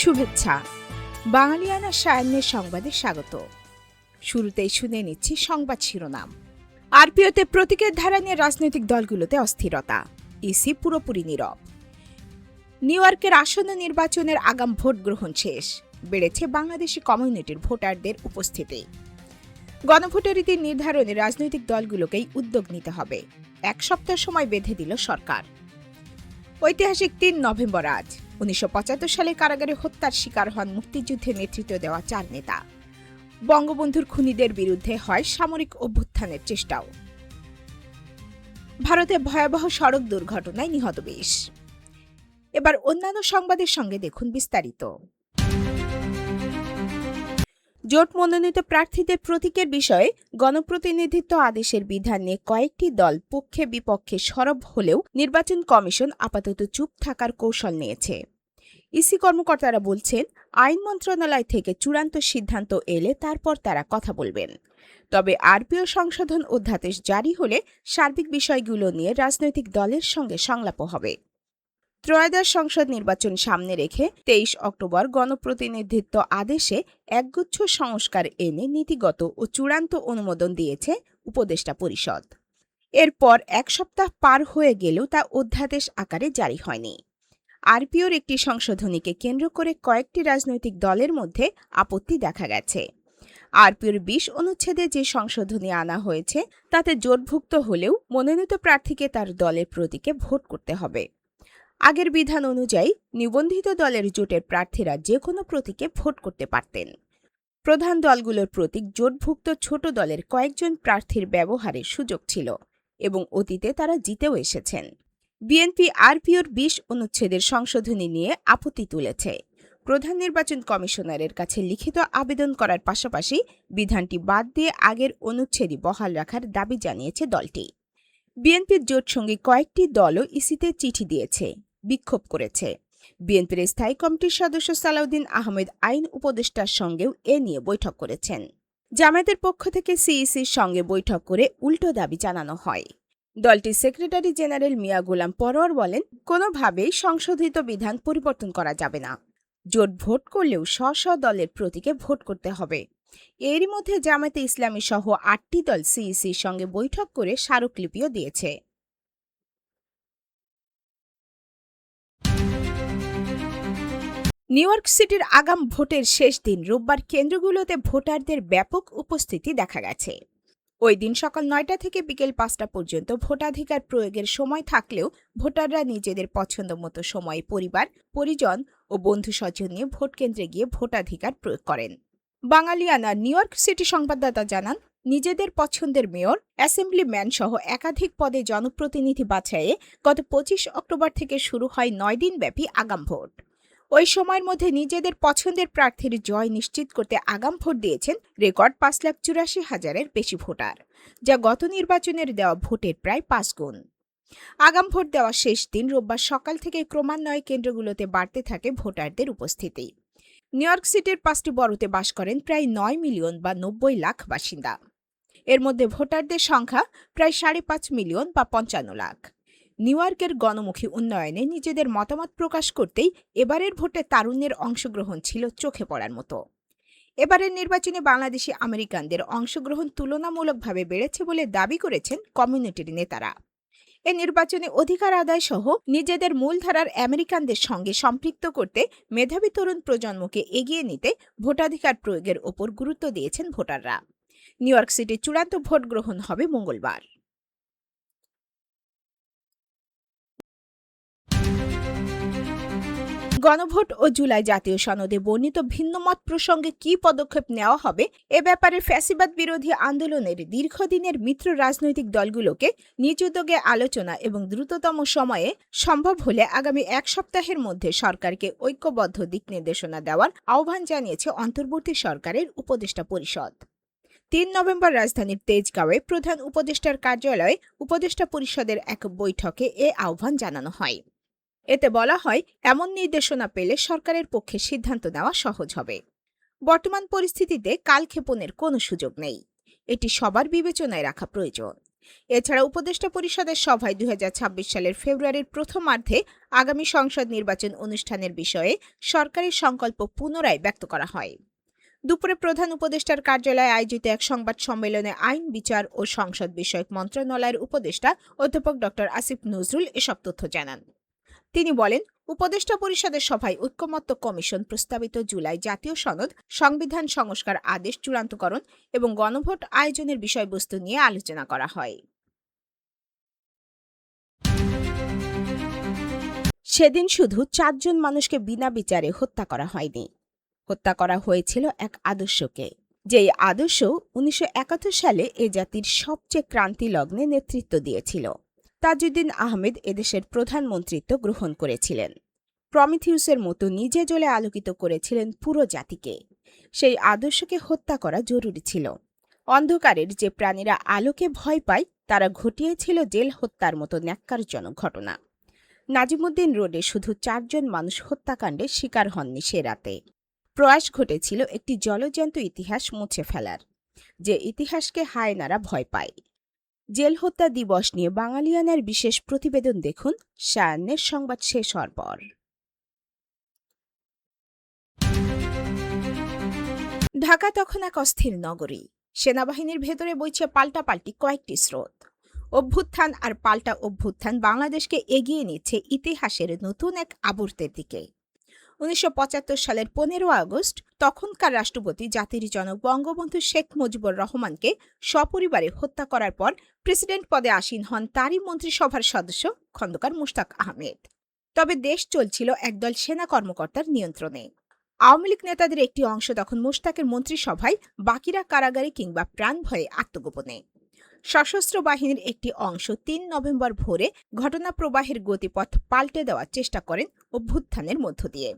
শুভেচ্ছা। বাঙালিয়ানা সায়ান্নের সংবাদে স্বাগত। শুরুতেই শুনে নিচ্ছি সংবাদ শিরোনাম। আরপিওতে প্রতীকের ধারা নিয়ে রাজনৈতিক দলগুলোতে অস্থিরতা। ইসি পুরোপুরি নীরব। নিউ ইয়র্কের আসন্ন নির্বাচনের আগাম ভোট গ্রহণ শেষ। বেড়েছে বাংলাদেশি কমিউনিটির ভোটারদের উপস্থিতি। গণভোটের রীতি নির্ধারণে রাজনৈতিক দলগুলোকেই উদ্যোগ নিতে হবে। এক সপ্তাহ সময় বেঁধে দিল সরকার। ঐতিহাসিক তিন নভেম্বর আজ, উনিশশো সালে কারাগারে হত্যার শিকার হন মুক্তিযুদ্ধে নেতৃত্ব দেওয়া চার নেতা। বঙ্গবন্ধুর খুনিদের বিরুদ্ধে হয় সামরিক অভ্যুত্থানের চেষ্টাও। ভারতে ভয়াবহ সড়ক দুর্ঘটনায় নিহত বেশ। এবার অন্যান্য সংবাদের সঙ্গে দেখুন বিস্তারিত। জোট মনোনীত প্রার্থীদের প্রতীকের বিষয়ে গণপ্রতিনিধিত্ব আদেশের বিধান নিয়ে কয়েকটি দল পক্ষে বিপক্ষে সরব হলেও নির্বাচন কমিশন আপাতত চুপ থাকার কৌশল নিয়েছে। ইসি কর্মকর্তারা বলছেন, আইন মন্ত্রণালয় থেকে চূড়ান্ত সিদ্ধান্ত এলে তারপর তারা কথা বলবেন। তবে আরপিও সংশোধন অধ্যাদেশ জারি হলে সার্বিক বিষয়গুলো নিয়ে রাজনৈতিক দলের সঙ্গে সংলাপ হবে। ত্রয়োদশ সংসদ নির্বাচন সামনে রেখে তেইশ অক্টোবর গণপ্রতিনিধিত্ব আদেশে একগুচ্ছ সংস্কার এনে নীতিগত ও চূড়ান্ত অনুমোদন দিয়েছে উপদেষ্টা পরিষদ। এরপর এক সপ্তাহ পার হয়ে গেলেও তা অধ্যাদেশ আকারে জারি হয়নি। আরপিওর একটি সংশোধনীকে কেন্দ্র করে কয়েকটি রাজনৈতিক দলের মধ্যে আপত্তি দেখা গেছে। আরপিওর বিশ অনুচ্ছেদে যে সংশোধনী আনা হয়েছে, তাতে জোটভুক্ত হলেও মনোনীত প্রার্থীকে তার দলের প্রতীকে ভোট করতে হবে। আগের বিধান অনুযায়ী নিবন্ধিত দলের জোটের প্রার্থীরা যে কোনো প্রতীকে ভোট করতে পারতেন। প্রধান দলগুলোর প্রতীক জোটভুক্ত ছোট দলের কয়েকজন প্রার্থীর ব্যবহারের সুযোগ ছিল এবং অতীতে তারা জিতেও এসেছেন। বিএনপি আরপিওর বিশ অনুচ্ছেদের সংশোধনী নিয়ে আপত্তি তুলেছে। প্রধান নির্বাচন কমিশনারের কাছে লিখিত আবেদন করার পাশাপাশি বিধানটি বাদ দিয়ে আগের অনুচ্ছেদই বহাল রাখার দাবি জানিয়েছে দলটি। বিএনপির জোট সঙ্গে কয়েকটি দলও ইসিতে চিঠি দিয়েছে। বিক্ষোভ করেছে। বিএনপির স্থায়ী কমিটির সদস্য সালাউদ্দিন আহমেদ আইন উপদেষ্টার সঙ্গেও এ নিয়ে বৈঠক করেছেন। জামায়াতের পক্ষ থেকে সিইসির সঙ্গে বৈঠক করে উল্টো দাবি জানানো হয়। দলটির সেক্রেটারি জেনারেল মিয়া গোলাম পরোয়ার বলেন, কোনোভাবেই সংশোধিত বিধান পরিবর্তন করা যাবে না। জোট ভোট করলেও স্ব স্ব দলের প্রতীকে ভোট করতে হবে। এরই মধ্যে জামায়াতে ইসলামী সহ আটটি দল সিইসির সঙ্গে বৈঠক করে স্মারকলিপিও দিয়েছে। নিউ ইয়র্ক সিটির আগাম ভোটের শেষ দিন রোববার কেন্দ্রগুলোতে ভোটারদের ব্যাপক উপস্থিতি দেখা গেছে। ওই দিন সকাল নয়টা থেকে বিকেল পাঁচটা পর্যন্ত ভোটাধিকার প্রয়োগের সময় থাকলেও ভোটাররা নিজেদের পছন্দ মতো সময়ে পরিবার, পরিজন ও বন্ধু স্বজন নিয়ে ভোট কেন্দ্রে গিয়ে ভোটাধিকার প্রয়োগ করেন। বাঙালিয়ানা নিউ ইয়র্ক সিটি সংবাদদাতা জানান, নিজেদের পছন্দের মেয়র, অ্যাসেম্বলিম্যান সহ একাধিক পদে জনপ্রতিনিধি বাছাইয়ে গত পঁচিশ অক্টোবর থেকে শুরু হয় নয় দিনব্যাপী আগাম ভোট। ওই সময়ের মধ্যে নিজেদের পছন্দের প্রার্থীর জয় নিশ্চিত করতে আগাম ভোট দিয়েছেন রেকর্ড পাঁচ লাখ চুরাশি হাজারের বেশি ভোটার, যা গত নির্বাচনের দেওয়া ভোটের প্রায় পাঁচ গুণ। আগাম ভোট দেওয়া শেষ দিন রোববার সকাল থেকে ক্রমান্বয়ে কেন্দ্রগুলোতে বাড়তে থাকে ভোটারদের উপস্থিতি। নিউ ইয়র্ক সিটির পাঁচটি বড়তে বাস করেন প্রায় নয় মিলিয়ন বা নব্বই লাখ বাসিন্দা। এর মধ্যে ভোটারদের সংখ্যা প্রায় সাড়ে পাঁচ মিলিয়ন বা পঞ্চান্ন লাখ। নিউ ইয়র্কের গণমুখী উন্নয়নে নিজেদের মতামত প্রকাশ করতেই এবারের ভোটে তারুণ্যের অংশগ্রহণ ছিল চোখে পড়ার মতো। এবারের নির্বাচনে বাংলাদেশি আমেরিকানদের অংশগ্রহণ তুলনামূলকভাবে বেড়েছে বলে দাবি করেছেন কমিউনিটির নেতারা। এ নির্বাচনে অধিকার আদায় সহ নিজেদের মূলধারার আমেরিকানদের সঙ্গে সম্পৃক্ত করতে মেধাবী তরুণ প্রজন্মকে এগিয়ে নিতে ভোটাধিকার প্রয়োগের ওপর গুরুত্ব দিয়েছেন ভোটাররা। নিউ ইয়র্ক সিটির চূড়ান্ত ভোট গ্রহণ হবে মঙ্গলবার। গণভোট ও জুলাই জাতীয় সনদে বর্ণিত ভিন্নমত প্রসঙ্গে কি পদক্ষেপ নেওয়া হবে, এ ব্যাপারে ফ্যাসিবাদ বিরোধী আন্দোলনের দীর্ঘদিনের মিত্র রাজনৈতিক দলগুলোকে নিজ উদ্যোগে আলোচনা এবং দ্রুততম সময়ে সম্ভব হলে আগামী এক সপ্তাহের মধ্যে সরকারকে ঐক্যবদ্ধ দিক নির্দেশনা দেওয়ার আহ্বান জানিয়েছে অন্তর্বর্তী সরকারের উপদেষ্টা পরিষদ। তিন নভেম্বর রাজধানীর তেজগাঁওয়ে প্রধান উপদেষ্টার কার্যালয়ে উপদেষ্টা পরিষদের এক বৈঠকে এ আহ্বান জানানো হয়। এতে বলা হয়, এমন নির্দেশনা পেলে সরকারের পক্ষে সিদ্ধান্ত নেওয়া সহজ হবে। বর্তমান পরিস্থিতিতে কালক্ষেপণের কোনো সুযোগ নেই। এটি সবার বিবেচনায় রাখা প্রয়োজন। এছাড়া উপদেষ্টা পরিষদের সভায় দুই হাজার ছাব্বিশ সালের ফেব্রুয়ারির প্রথমার্ধে আগামী সংসদ নির্বাচন অনুষ্ঠানের বিষয়ে সরকারের সংকল্প পুনরায় ব্যক্ত করা হয়। দুপুরে প্রধান উপদেষ্টার কার্যালয়ে আয়োজিত এক সংবাদ সম্মেলনে আইন, বিচার ও সংসদ বিষয়ক মন্ত্রণালয়ের উপদেষ্টা অধ্যাপক ড আসিফ নজরুল এসব তথ্য জানান। তিনি বলেন, উপদেষ্টা পরিষদের সভায় ঐক্যমত্য কমিশন প্রস্তাবিত জুলাই জাতীয় সনদ, সংবিধান সংস্কার আদেশ চূড়ান্তকরণ এবং গণভোট আয়োজনের বিষয়বস্তু নিয়ে আলোচনা করা হয়। সেদিন শুধু চারজন মানুষকে বিনা বিচারে হত্যা করা হয়নি। হত্যা করা হয়েছিল এক আদর্শকে। যেই আদর্শ উনিশশো একাত্তর সালে এ জাতির সবচেয়ে ক্রান্তি লগ্নে নেতৃত্ব দিয়েছিল। তাজউদ্দিন আহমেদ এদেশের প্রধানমন্ত্রিত্ব গ্রহণ করেছিলেন। প্রমিথিউসের মতো নিজে জ্বলে আলোকিত করেছিলেন পুরো জাতিকে। সেই আদর্শকে হত্যা করা জরুরি ছিল। অন্ধকারের যে প্রাণীরা আলোকে ভয় পায়, তারা ঘটিয়েছিল জেল হত্যার মতো ন্যাক্কারজনক ঘটনা। নাজিমুদ্দিন রোডে শুধু চারজন মানুষ হত্যাকাণ্ডের শিকার হননি সে রাতে। প্রয়াস ঘটেছিল একটি জলজ্যান্ত ইতিহাস মুছে ফেলার, যে ইতিহাসকে হায়নারা ভয় পায়। জেল হত্যা দিবস নিয়ে বাঙালিয়ানার বিশেষ প্রতিবেদন দেখুন। সায়ান্নের সংবাদ শেষ হওয়ার পর। ঢাকা তখন এক অস্থির নগরী। সেনাবাহিনীর ভেতরে বইছে পাল্টাপাল্টি কয়েকটি স্রোত। অভ্যুত্থান আর পাল্টা অভ্যুত্থান বাংলাদেশকে এগিয়ে নিচ্ছে ইতিহাসের নতুন এক আবর্তের দিকে। উনিশশো সালের পনেরো আগস্ট তখনকার রাষ্ট্রপতি জাতির জনক বঙ্গবন্ধু শেখ মুজিবুর রহমানকে সপরিবারে হত্যা করার পর প্রেসিডেন্ট পদে আসীন হন তারই মন্ত্রিসভার সদস্য খন্দকার মুশতাক আহমেদ। তবে দেশ চলছিল একদল সেনা কর্মকর্তার নিয়ন্ত্রণে। আওয়ামী লীগ নেতাদের একটি অংশ তখন মুশতাকের মন্ত্রিসভায় বাকিরা কারাগারে কিংবা প্রাণ ভয়ে আত্মগোপনে। সশস্ত্র বাহিনীর একটি অংশ তিন নভেম্বর ভোরে ঘটনা প্রবাহের গতিপথ পাল্টে দেওয়ার চেষ্টা করেন অভ্যুত্থানের মধ্য দিয়ে।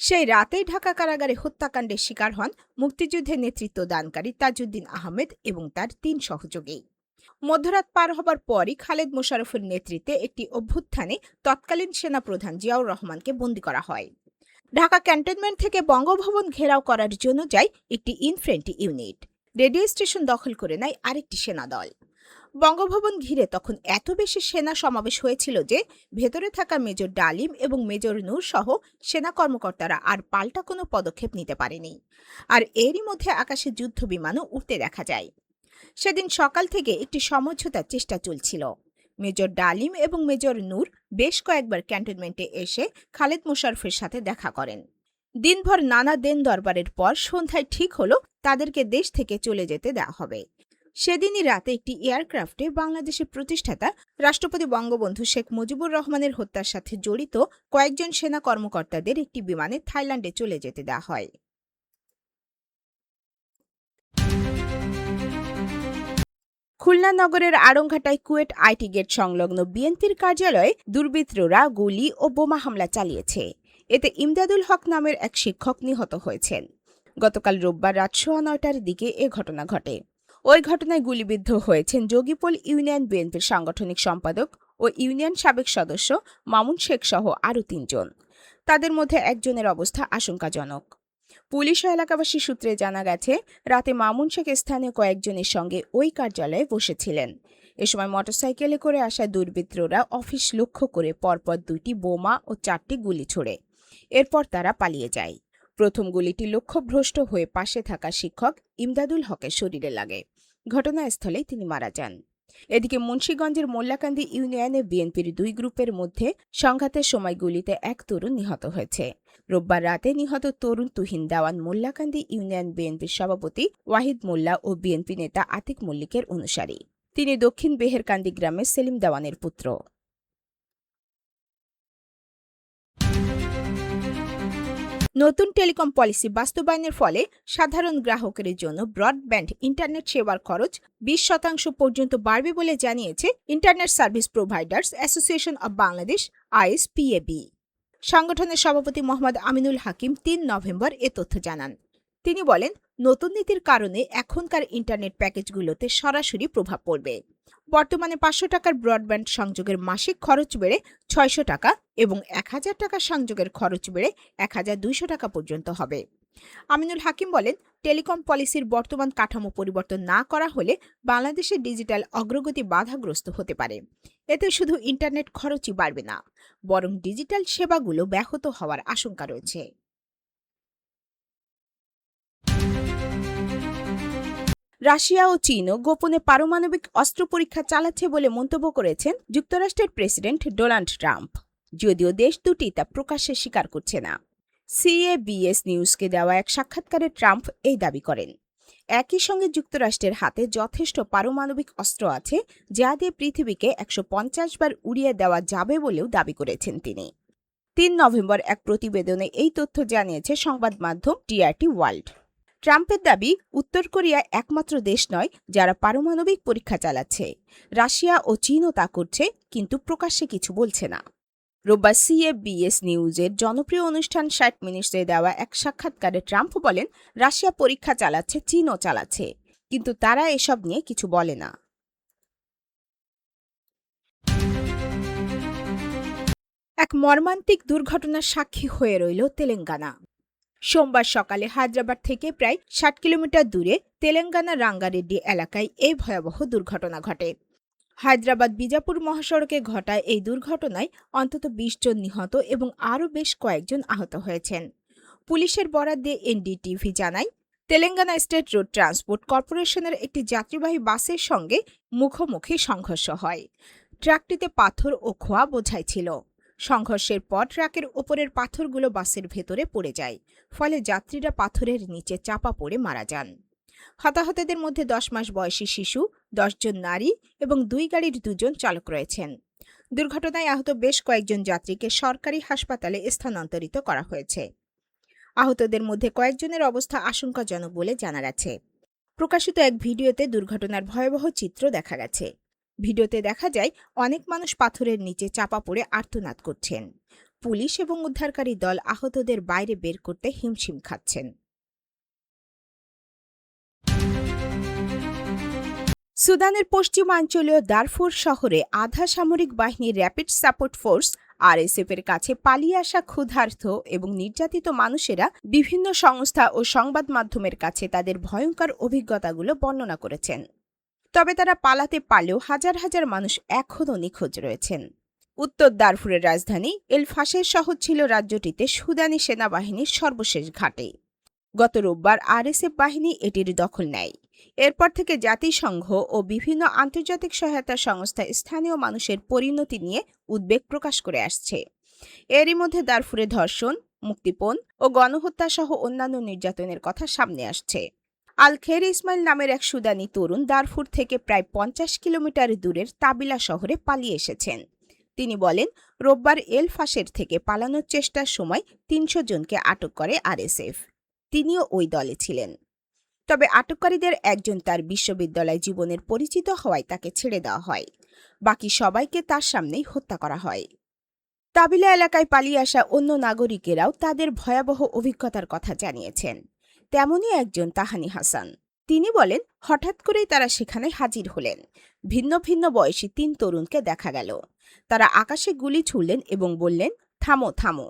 সেই রাতেই ঢাকা কারাগারে হত্যাকাণ্ডের শিকার হন মুক্তিযুদ্ধের নেতৃত্ব দানকারী তাজউদ্দিন আহমেদ এবং তার তিন সহযোগী। মধ্যরাত পার হবার পরই খালেদ মোশারফের নেতৃত্বে একটি অভ্যুত্থানে তৎকালীন সেনাপ্রধান জিয়াউর রহমানকে বন্দী করা হয়। ঢাকা ক্যান্টনমেন্ট থেকে বঙ্গভবন ঘেরাও করার জন্য যায় একটি ইনফ্রেন্টি ইউনিট। রেডিও স্টেশন দখল করে নেয় আরেকটি সেনা দল। বঙ্গভবন ঘিরে তখন এত বেশি সেনা সমাবেশ হয়েছিল যে, ভেতরে থাকা মেজর ডালিম এবং মেজর নূর সহ সেনা কর্মকর্তারা আর পাল্টা কোনো পদক্ষেপ নিতে পারেনি। আর এরই মধ্যে আকাশে যুদ্ধ বিমানও উঠতে দেখা যায়। সেদিন সকাল থেকে একটি সমঝোতার চেষ্টা চলছিল। মেজর ডালিম এবং মেজর নূর বেশ কয়েকবার ক্যান্টনমেন্টে এসে খালেদ মোশারফের সাথে দেখা করেন। দিনভর নানা দেন দরবারের পর সন্ধ্যায় ঠিক হলো তাদেরকে দেশ থেকে চলে যেতে দেওয়া হবে। সেদিনই রাতে একটি এয়ারক্রাফটে বাংলাদেশের প্রতিষ্ঠাতা রাষ্ট্রপতি বঙ্গবন্ধু শেখ মুজিবুর রহমানের হত্যার সাথে জড়িত কয়েকজন সেনা কর্মকর্তাদের একটি বিমানে থাইল্যান্ডে চলে যেতে দেওয়া হয়। খুলনা নগরের আড়ংঘাটায় কুয়েট আইটি গেট সংলগ্ন বিএনপির কার্যালয়ে দুর্বৃত্তরা গুলি ও বোমা হামলা চালিয়েছে। এতে ইমদাদুল হক নামের এক শিক্ষক নিহত হয়েছেন। গতকাল রোববার রাত সোয়া নয়টার দিকে এ ঘটনা ঘটে। ওই ঘটনায় গুলিবিদ্ধ হয়েছেন যোগীপোল ইউনিয়ন বিএনপির সাংগঠনিক সম্পাদক ও ইউনিয়ন সাবেক সদস্য মামুন শেখ সহ আরও তিনজন। তাদের মধ্যে একজনের অবস্থা আশঙ্কাজনক। পুলিশ ও এলাকাবাসী সূত্রে জানা গেছে, রাতে মামুন শেখ স্থানীয় কয়েকজনের সঙ্গে ওই কার্যালয়ে বসেছিলেন। এ সময় মোটরসাইকেলে করে আসা দুর্বৃত্তরা অফিস লক্ষ্য করে পরপর দুটি বোমা ও চারটি গুলি ছোড়ে। এরপর তারা পালিয়ে যায়। প্রথম গুলিটি লক্ষ্যভ্রষ্ট হয়ে পাশে থাকা শিক্ষক ইমদাদুল হকের শরীরে লাগে। ঘটনাস্থলেই তিনি মারা যান। এদিকে মুন্সীগঞ্জের মোল্লাকান্দি ইউনিয়নে বিএনপির দুই গ্রুপের মধ্যে সংঘাতের সময় গুলিতে এক তরুণ নিহত হয়েছে। রোববার রাতে নিহত তরুণ তুহিন দেওয়ান মোল্লাকান্দি ইউনিয়ন বিএনপির সভাপতি ওয়াহিদ মোল্লা ও বিএনপি নেতা আতিক মল্লিকের অনুসারী। তিনি দক্ষিণ বেহেরকান্দি গ্রামের সেলিম দেওয়ানের পুত্র। নতুন টেলিকম পলিসি বাস্তবায়নের ফলে সাধারণ গ্রাহকের জন্য ব্রডব্যান্ড ইন্টারনেট সেবার খরচ বিশ শতাংশ পর্যন্ত বাড়বে বলে জানিয়েছে internet service providers association of Bangladesh, ISPAB. সংগঠনের সভাপতি মোহাম্মদ আমিনুল হাকিম তিন নভেম্বর এ তথ্য জানান। তিনি বলেন, নতুন নীতির কারণে এখনকার ইন্টারনেট প্যাকেজগুলোতে সরাসরি প্রভাব পড়বে। বর্তমানে পাঁচশো টাকার ব্রডব্যান্ড সংযোগের মাসিক খরচ বেড়ে ছয়শো টাকা এবং এক হাজার টাকার সংযোগের খরচ বেড়ে এক হাজার দুইশো টাকা পর্যন্ত হবে। আমিনুল হাকিম বলেন, টেলিকম পলিসির বর্তমান কাঠামো পরিবর্তন না করা হলে বাংলাদেশের ডিজিটাল অগ্রগতি বাধাগ্রস্ত হতে পারে। এতে শুধু ইন্টারনেট খরচই বাড়বে না, বরং ডিজিটাল সেবাগুলো ব্যাহত হওয়ার আশঙ্কা রয়েছে। রাশিয়া ও চীনও গোপনে পারমাণবিক অস্ত্র পরীক্ষা চালাচ্ছে বলে মন্তব্য করেছেন যুক্তরাষ্ট্রের প্রেসিডেন্ট ডোনাল্ড ট্রাম্প। যদিও দেশ দুটি তা প্রকাশ্যে স্বীকার করছে না। সিএবিএস নিউজকে দেওয়া এক সাক্ষাৎকারে ট্রাম্প এই দাবি করেন। একই সঙ্গে যুক্তরাষ্ট্রের হাতে যথেষ্ট পারমাণবিক অস্ত্র আছে যা দিয়ে পৃথিবীকে একশো পঞ্চাশ বার উড়িয়ে দেওয়া যাবে বলেও দাবি করেছেন তিনি। তিন নভেম্বর এক প্রতিবেদনে এই তথ্য জানিয়েছে সংবাদ মাধ্যম টিআরটি ওয়ার্ল্ড। ট্রাম্পের দাবি, উত্তর কোরিয়া একমাত্র দেশ নয় যারা পারমাণবিক পরীক্ষা চালাচ্ছে। রাশিয়া ও চীনও তা করছে, কিন্তু প্রকাশ্যে কিছু বলছে না। রোববার সিএফবিএস নিউজের জনপ্রিয় অনুষ্ঠান ষাট মিনিটসে দেওয়া এক সাক্ষাৎকারে ট্রাম্প বলেন, রাশিয়া পরীক্ষা চালাচ্ছে, চীনও চালাচ্ছে। কিন্তু তারা এসব নিয়ে কিছু বলে না। এক মর্মান্তিক দুর্ঘটনার সাক্ষী হয়ে রইল তেলেঙ্গানা। সোমবার সকালে হায়দ্রাবাদ থেকে প্রায় ষাট কিলোমিটার দূরে তেলেঙ্গানা রাঙ্গারেড্ডি এলাকায় এই ভয়াবহ দুর্ঘটনা ঘটে। হায়দ্রাবাদ বিজাপুর মহাসড়কে ঘটা এই দুর্ঘটনায় অন্তত বিশ জন নিহত এবং আরও বেশ কয়েকজন আহত হয়েছেন। পুলিশের বরাদ দিয়ে এনডিটিভি জানায়, তেলেঙ্গানা স্টেট রোড ট্রান্সপোর্ট কর্পোরেশনের একটি যাত্রীবাহী বাসের সঙ্গে মুখোমুখি সংঘর্ষ হয়। ট্রাকটিতে পাথর ও খোয়া বোঝাই ছিল। সংঘর্ষের পর ট্রাকের ওপরের পাথরগুলো বাসের ভেতরে পড়ে যায়, ফলে যাত্রীরা পাথরের নিচে চাপা পড়ে মারা যান। হতাহতদের মধ্যে দশ মাস বয়সী শিশু দশজন নারী এবং দুই গাড়ির দুজন চালক রয়েছেন। দুর্ঘটনায় আহত বেশ কয়েকজন যাত্রীকে সরকারি হাসপাতালে স্থানান্তরিত করা হয়েছে। আহতদের মধ্যে কয়েকজনের অবস্থা আশঙ্কাজনক বলে জানা গেছে। প্রকাশিত এক ভিডিওতে দুর্ঘটনার ভয়াবহ চিত্র দেখা গেছে। ভিডিওতে দেখা যায় অনেক মানুষ পাথরের নিচে চাপা পড়ে আর্তনাদ করছেন। পুলিশ এবং উদ্ধারকারী দল আহতদের বাইরে বের করতে হিমশিম খাচ্ছেন। সুদানের পশ্চিমাঞ্চলীয় দারফুর শহরে আধা সামরিক বাহিনীর র্যাপিড সাপোর্ট ফোর্স আরএসএফ এর কাছে পালিয়ে আসা ক্ষুধার্থ এবং নির্যাতিত মানুষেরা বিভিন্ন সংস্থা ও সংবাদ মাধ্যমের কাছে তাদের ভয়ঙ্কর অভিজ্ঞতাগুলো বর্ণনা করেছেন। তবে তারা পালাতে পারলেও হাজার হাজার মানুষ এখনও নিখোঁজ রয়েছেন। উত্তর দারফুরের রাজধানী এল ফাঁসের শহর ছিল রাজ্যটিতে সুদানি সেনাবাহিনীর সর্বশেষ ঘাটে। গত রোববার আরএসএফ বাহিনী এটির দখল নেয়। এরপর থেকে জাতিসংঘ ও বিভিন্ন আন্তর্জাতিক সহায়তা সংস্থা স্থানীয় মানুষের পরিণতি নিয়ে উদ্বেগ প্রকাশ করে আসছে। এরই মধ্যে দারফুরে ধর্ষণ, মুক্তিপণ ও গণহত্যা সহ অন্যান্য নির্যাতনের কথা সামনে আসছে। আল খের ইসমাইল নামের এক সুদানি তরুণ দারফুর থেকে প্রায় পঞ্চাশ কিলোমিটার দূরের তাবিলা শহরে পালিয়ে এসেছেন। তিনি বলেন, রোববার এল ফাঁসের থেকে পালানোর চেষ্টার সময় তিনশো জনকে আটক করে আরএসএফ। তিনিও ওই দলে ছিলেন। তবে আটককারীদের একজন তার বিশ্ববিদ্যালয় জীবনের পরিচিত হওয়ায় তাকে ছেড়ে দেওয়া হয়। বাকি সবাইকে তার সামনেই হত্যা করা হয়। তাবিলা এলাকায় পালিয়ে আসা অন্য নাগরিকেরাও তাদের ভয়াবহ অভিজ্ঞতার কথা জানিয়েছেন। তেমনই একজন তাহানি হাসান। তিনি বলেন, হঠাৎ করেই তারা সেখানে হাজির হলেন। ভিন্ন ভিন্ন বয়সী তিন তরুণকে দেখা গেল। তারা আকাশে গুলি ছুড়লেন এবং বললেন, থামো থামো।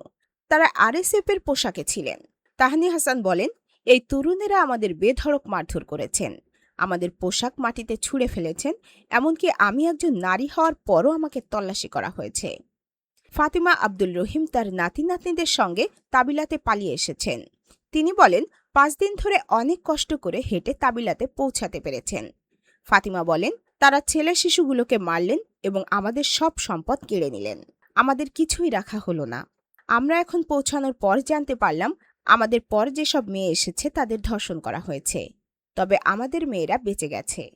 তারা আরএসএফ এর পোশাকে ছিলেন। তাহানি হাসান বলেন, এই তরুণেরা আমাদের বেধড়ক মারধর করেছেন। আমাদের পোশাক মাটিতে ছুঁড়ে ফেলেছেন, এমনকি আমি একজন নারী হওয়ার পরও আমাকে তল্লাশি করা হয়েছে। ফাতিমা আব্দুল রহিম তার নাতি নাতনিদের সঙ্গে তাবিলাতে পালিয়ে এসেছেন। তিনি বলেন পাঁচ দিন ধরে অনেক কষ্ট করে হেঁটে তাবিলাতে পৌঁছাতে পেরেছেন। ফাতিমা বলেন, তারা ছেলে শিশুগুলোকে মারলেন এবং আমাদের সব সম্পদ কেড়ে নিলেন। আমাদের কিছুই রাখা হলো না। আমরা এখন পৌঁছানোর পর জানতে পারলাম, আমাদের পর যেসব মেয়ে এসেছে তাদের ধর্ষণ করা হয়েছে। তবে আমাদের মেয়েরা বেঁচে গেছে।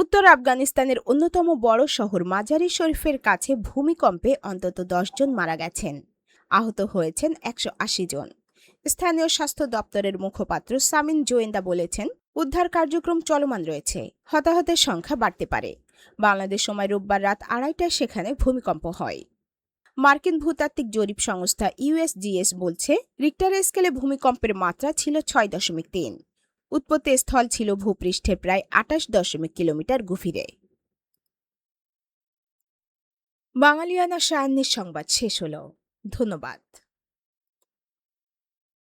উত্তর আফগানিস্তানের অন্যতম বড় শহর মাজারি শরীফের কাছে ভূমিকম্পে অন্তত জন মারা গেছেন। আহত হয়েছেন একশো আশি জন। স্থানীয় স্বাস্থ্য দপ্তরের মুখপাত্র সামিন জোয়েন্দা বলেছেন, উদ্ধার কার্যক্রম চলমান রয়েছে, হতাহতের সংখ্যা বাড়তে পারে। বাংলাদেশ সময় রোববার রাত আড়াইটায় সেখানে ভূমিকম্প হয়। মার্কিন ভূতাত্ত্বিক জরিপ সংস্থা ইউএসজিএস বলছে, রিক্টার স্কেলে ভূমিকম্পের মাত্রা ছিল ছয় দশমিক তিন। উৎপত্তি স্থল ছিল ভূপৃষ্ঠের প্রায় আটাশ দশমিক কিলোমিটার গভীরে। বাঙালিয়ানা সায়ান্নের সংবাদ শেষ হল। ধন্যবাদ।